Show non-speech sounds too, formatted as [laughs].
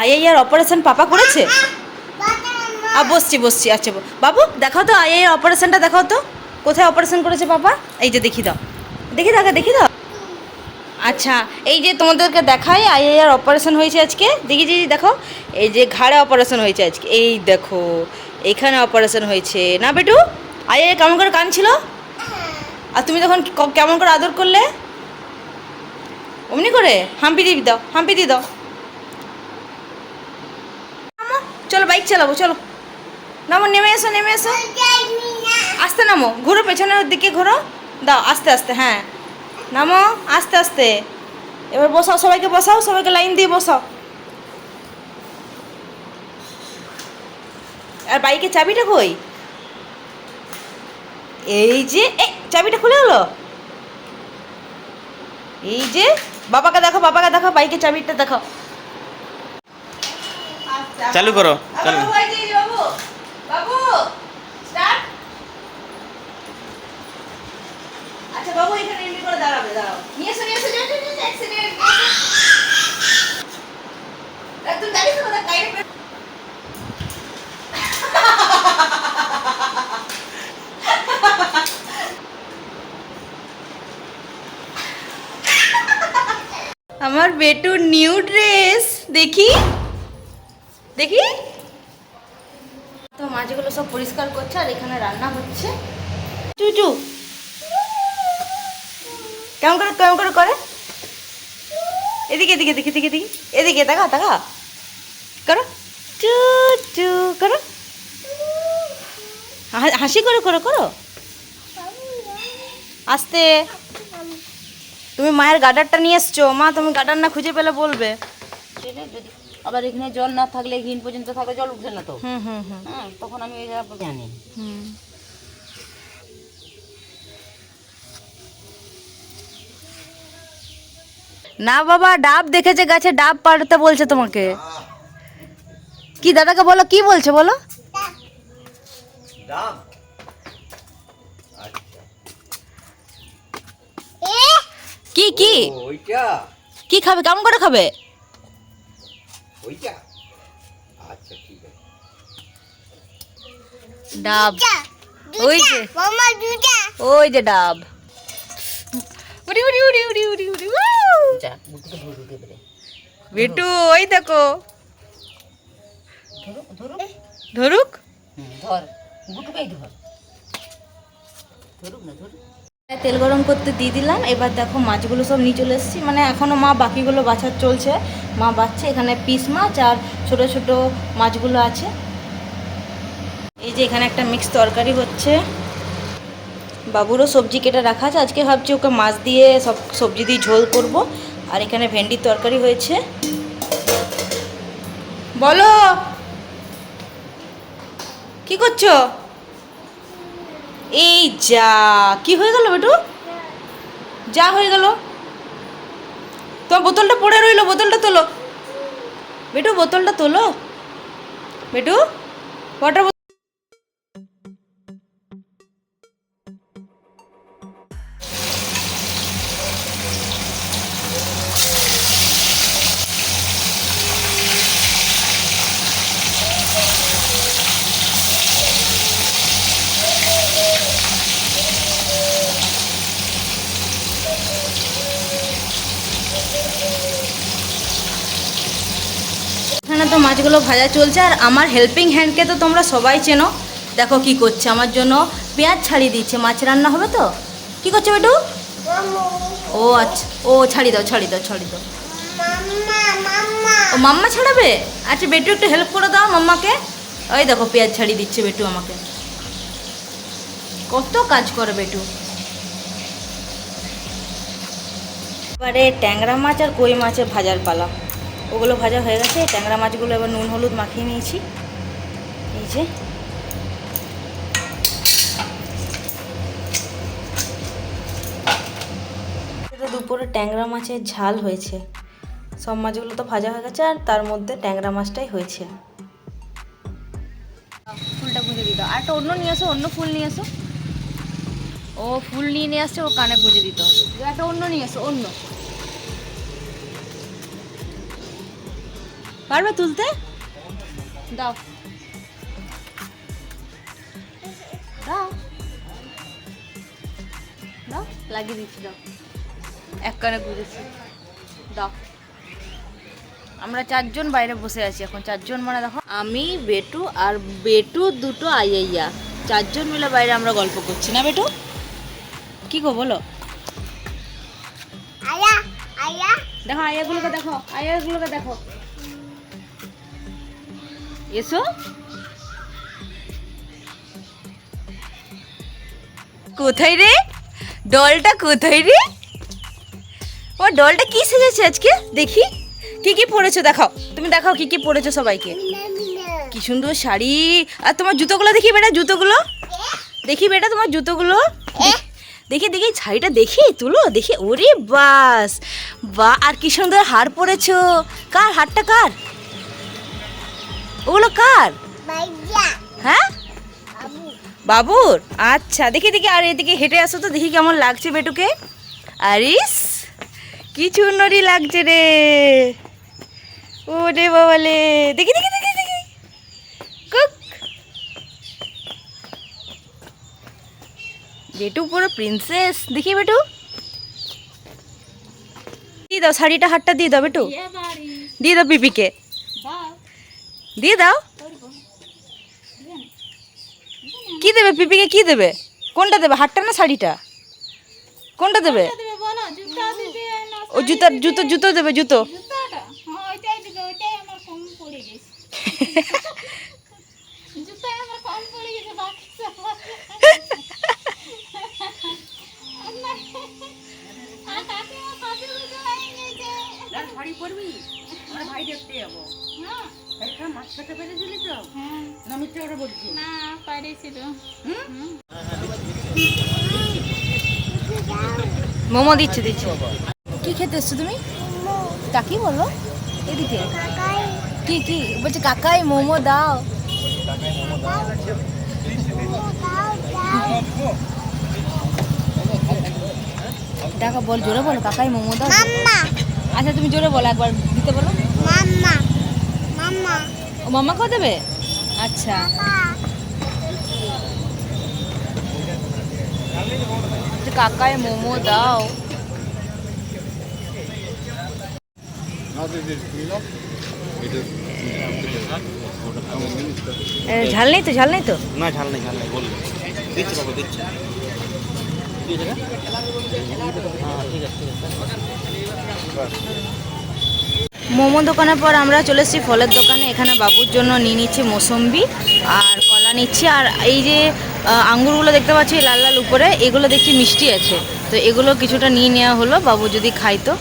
আইআইআর operation পাপা করেছে? বসছি বসছি আচ্ছা বাবু, দেখাও তো আইআইআর অপারেশনটা দেখাও তো। কোথায় অপারেশন করেছে পাপা? এই যে দেখি দাও। দেখি দাও দেখি দাও। আচ্ছা এই যে তোমাদেরকে দেখাই আইআইআর অপারেশন হয়েছে আজকে। দেখি দিদি দেখো। এই যে ঘাড়ে অপারেশন হয়েছে আজকে। এই দেখো এখানে অপারেশন হয়েছে। না, বেটু? আইআইআর কেমন করে কাঁদছিল আর তুমি তখন কেমন করে আদর করলে? অমনি করে? হাম্পি দিয়ে দাও, হাম্পি দিয়ে দাও নামো, চলো বাইক চালাবো, চলো। নামো, নেমে এসো নেমে এসো। আস্তে নামো, ঘুরো, পেছনের দিকে ঘুরো। দাও, আস্তে আস্তে হ্যাঁ। নামো, আস্তে আস্তে। এবার বসাও, সবাইকে বসাও, সবাইকে লাইন দিয়ে বসাও। আর বাইকের চাবিটা কই? এই যে এই চাবিটা খুলে হলো? এই যে, বাবাকে দেখো বাবাকে দেখো বাইকের চাবিটা দেখো চালু করো চালু। আচ্ছা আমার বেটুর নিউ ড্রেস দেখি। দেখি। তো মাছগুলো সব পরিষ্কার করছে আর এখানে রান্না হচ্ছে। চুচু। কেমন করে কেমন করে করে? এদিকে এদিকে এদিকে এদিকে এদিকে এদিকে তাকা তাকা করো। চু চু করো হাসি করে করো করো। আস্তে। তুমি মায়ের গার্ডারটা নিয়ে এসছো। মা তুমি গার্ডার না খুঁজে পেলে বলবে। যদি আবার এখানে জল না থাকলে ঘিন পর্যন্ত থাকলে জল উঠবে না তো। হুম হুম হুম। হ্যাঁ তখন আমি ওই জায়গা জানি। হুম। না বাবা ডাব দেখেছে গাছে ডাব পাড়তে বলছে তোমাকে। কি দাদাকে বলো কি বলছে বলো? কি কি? কি খাবে? কেমন করে খাবে ওইটা আচ্ছা ঠিক আছে ডাব। ওই যে। ওই যে ডাব। উড়ি উড়ি উড়ি উড়ি উড়ি উড়ি বিটু ওই দেখো। ধরুক ধরুক। ধরুক। হুম, ধর। গুটুকাই ধর। ধরুক না ধরুক। তেল গরম করতে দিয়ে দিলাম। এবার দেখো মাছগুলো সব নিয়ে চলে এসেছি। মানে এখনও মা বাকিগুলো বাছার চলছে। মা বাচ্ছে এখানে পিস মাছ আর ছোট ছোট মাছগুলো আছে। এই যে এখানে একটা মিক্স তরকারি হচ্ছে। বাবুরও সবজি কেটে রাখা আছে। আজকে ভাবছি ওকে মাছ দিয়ে সব সবজি দিয়ে ঝোল করব। আর এখানে ভেন্ডির তরকারি হয়েছে। বলো! কি করছ? এই যা, কি হয়ে গেল বেটু? যা হয়ে গেল। তোমার বোতলটা পড়ে রইল, বোতলটা তোলো। বেটু, বোতলটা তোলো। বেটু ওয়াটার এখানে তো মাছগুলো ভাজা চলছে আর আমার হেল্পিং হ্যান্ডকে তো তোমরা সবাই চেনো। দেখো কি করছে, আমার জন্য পেঁয়াজ ছাড়িয়ে দিচ্ছে মাছ রান্না হবে তো? কি করছে বেটু ও আচ্ছা ও ছাড়ি দাও ছাড়ি দাও ছাড়ি দাও। ও মাম্মা ছাড়াবে? আচ্ছা বেটু একটু হেল্প করে দাও মাম্মাকে। ওই দেখো, পেঁয়াজ ছাড়িয়ে দিচ্ছে বেটু আমাকে। কত কাজ করে বেটু এবারে ট্যাংরা মাছ আর কই মাছের ভাজার পালা। ওগুলো ভাজা হয়ে গেছে, ট্যাংরা মাছগুলো এবার নুন, হলুদ মাখিয়ে নিয়েছি। এই যে। দুপুরে ট্যাংরা মাছের ঝাল হয়েছে। সব মাছগুলো তো ভাজা হয়ে গেছে, আর তার মধ্যে ট্যাংরা মাছটাই হয়েছে। ফুলটা গুঁজে দিত আর একটা অন্য নিয়ে আসো অন্য ফুল নিয়ে আসো ও ফুল নিয়ে নিয়ে আসছে, ও কানে গুঁজে দিতে একটা অন্য নিয়ে আসো অন্য। পারবে তুলতে? দাও। দাও। দাও লাগিয়ে দিচ্ছি দাও। এক কানে বুঝেছি দাও। আমরা চারজন বাইরে বসে আছি এখন। চারজন মানে দেখো আমি বেটু আর বেটু দুটো আইয়াইয়া। চারজন মিলে বাইরে আমরা গল্প করছি। না বেটু? কি গো বলো। দেখো আয়াগুলোকে দেখো আয়াগুলোকে দেখো। এসো। কোথায় রে? ডলটা কোথায় রে? ও ডলটা কি সেজেছে আজকে? দেখি। কি কি পরেছো দেখাও। তুমি দেখাও কি কি পরেছো সবাইকে। কি সুন্দর শাড়ি। আর তোমার জুতোগুলো দেখি বেটা জুতোগুলো। দেখি বেটা তোমার জুতোগুলো। দেখি দেখি শাড়িটা দেখি তুলো দেখি। ওরে বাস। বা আর কি সুন্দর হার পরেছো। কার? হারটা কার? ওগুলো কার? হ্যাঁ? বাবুর? আচ্ছা দেখি দেখি আর এদিকে হেঁটে আসো তো দেখি কেমন লাগছে বেটুকে। আরিস কি চুনরি লাগছে রে। ও রে বাবালে। দেখি দেখি দেখি দেখি। কুক। বেটু পুরো প্রিন্সেস দেখি বেটু। দিয়ে দাও শাড়িটা হাটটা দিয়ে দাও বেটু। দিয়ে দাও পিপিকে। দিয়ে দাও। কি দেবে পিপিকে? কি দেবে? কোনটা দেবে? হাটটা না শাড়িটা? কোনটা দেবে? ও জুতো জুতো জুতো দেবে জুতো। [laughs] শাড়ি পরবি? ভাই দেখতে যাব। একটা মাছ খেতে পেরেছিলি তো? না মিথ্যে ওটা বলছি না পারেছিল। মোমো দিচ্ছে দিচ্ছে। কি খেতে এসছো তুমি? কাকি বলো। এদিকে। কি কি? বলছে কাকাই মোমো দাও। দেখো বল জোরে বলো কাকাই মোমো দাও। আচ্ছা তুমি জোরে বলো একবার দিতে বলো। ও মাম্মাকেও দেবে? আচ্ছা। কাকায় মোমো দাও। ঝাল নেই তো? ঝাল নেই তো? না ঝাল নেই ঝাল নেই বলল। দিচ্ছি বাবা দিচ্ছি। হ্যাঁ ঠিক আছে ঠিক আছে। মোমো দোকানের পর আমরা চলে এসেছি ফলের দোকানে। এখানে বাবুর জন্য নিয়ে নিচ্ছি মৌসম্বি আর কলা নিচ্ছি। আর এই যে আঙ্গুরগুলো দেখতে পাচ্ছি লাল লাল উপরে, এগুলো দেখছি মিষ্টি আছে। তো এগুলো কিছুটা নিয়ে নেওয়া হলো, বাবু যদি খাই তো